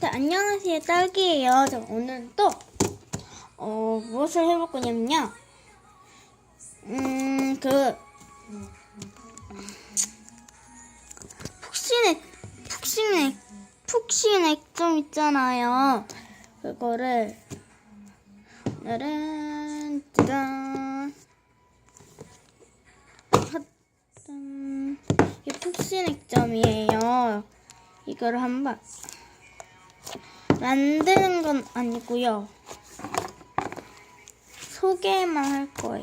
네, 안녕하세요. 딸기예요. 저 오늘 또, 어, 무엇을 해볼 거냐면요. 음, 그, 푹신액, 푹신액, 푹신액 좀 있잖아요. 그거를, 오늘은, 짜잔. 짠. 이 푹신액점이에요. 이거를 한번 만드는 건 아니고요. 소개만 할 거예요.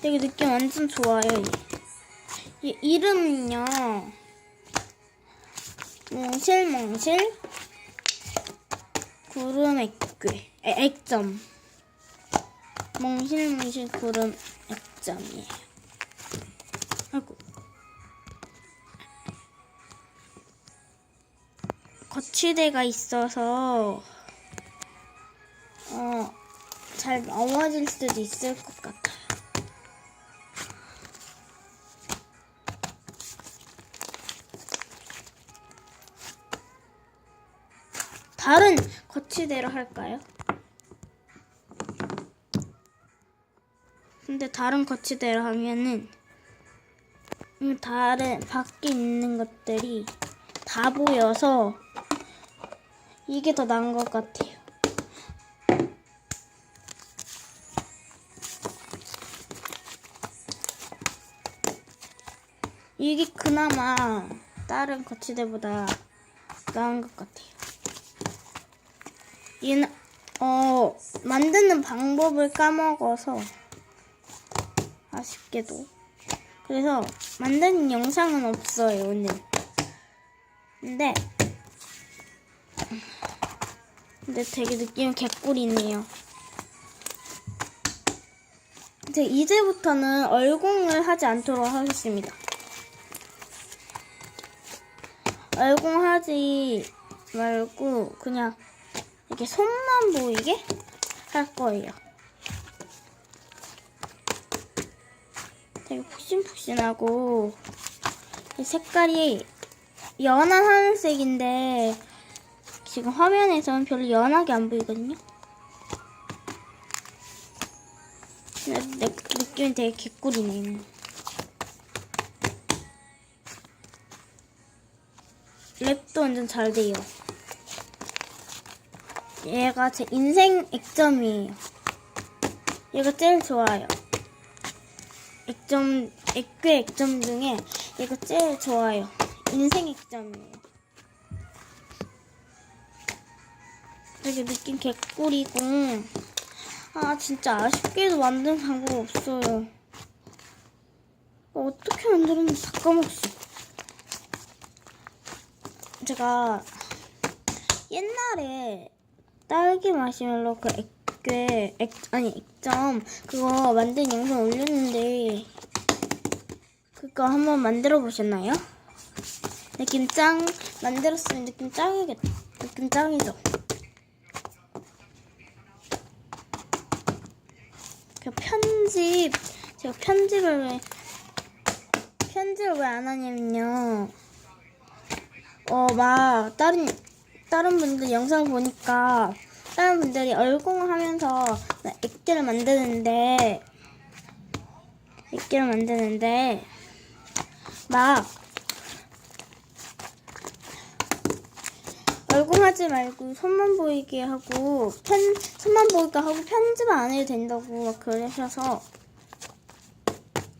되게 느낌 완전 좋아요. 얘. 얘 이름은요. 몽실몽실 구름 액괴 에, 액점 몽실몽실 구름 액점이에요. 아이고. 거치대가 있어서 어, 잘 넘어질 수도 있을 것 같아요. 다른 거치대로 할까요? 근데 다른 거치대로 하면은 음, 다른 밖에 있는 것들이 다 보여서 이게 더 나은 것 같아요. 이게 그나마 다른 거치대보다 나은 것 같아요. 얘는 어 만드는 방법을 까먹어서 아쉽게도 그래서 만드는 영상은 없어요 오늘. 근데 근데 되게 느낌 개꿀이네요. 이제 이제부터는 얼공을 하지 않도록 하겠습니다. 얼공하지 말고 그냥 이렇게 손만 보이게 할 거예요. 되게 푹신푹신하고 이 색깔이 연한 하늘색인데 지금 화면에서는 별로 연하게 안 보이거든요. 내, 느낌이 되게 개꿀이네요. 랩도 완전 잘 돼요. 얘가 제 인생 액점이에요. 얘가 제일 좋아요. 액점, 액괴 액점 중에 얘가 제일 좋아요. 인생 액점이에요. 되게 느낌 개꿀이고, 아, 진짜 아쉽게도 만든 방법 없어요. 어떻게 만들었는지 다 까먹었어. 제가 옛날에 딸기 마시멜로 그 액괴 액 아니 액점 그거 만든 영상 올렸는데 그거 한번 만들어 보셨나요? 느낌 짱 만들었으면 느낌 짱이겠다 느낌 짱이죠 그 편집. 제가 편집을 왜 편집을 왜 안 하냐면요. 어, 막, 다른, 다른 분들 영상 보니까, 다른 분들이 얼공을 하면서 액기를 만드는데, 액기를 만드는데, 막, 얼공하지 말고 손만 보이게 하고, 편, 손만 보이게 하고 편집 안 해도 된다고 막 그러셔서,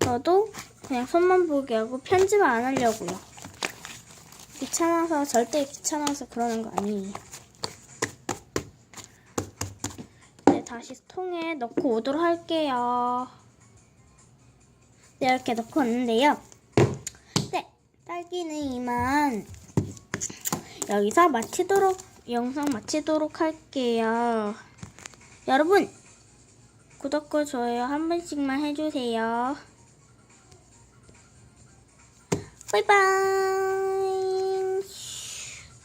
저도 그냥 손만 보이게 하고 편집을 안 하려고요. 귀찮아서 절대 귀찮아서 그러는 거 아니에요. 네, 다시 통에 넣고 오도록 할게요. 네, 이렇게 넣고 왔는데요. 네, 딸기는 이만 여기서 마치도록 영상 마치도록 할게요. 여러분 구독과 좋아요 한 번씩만 해주세요. 바이바이.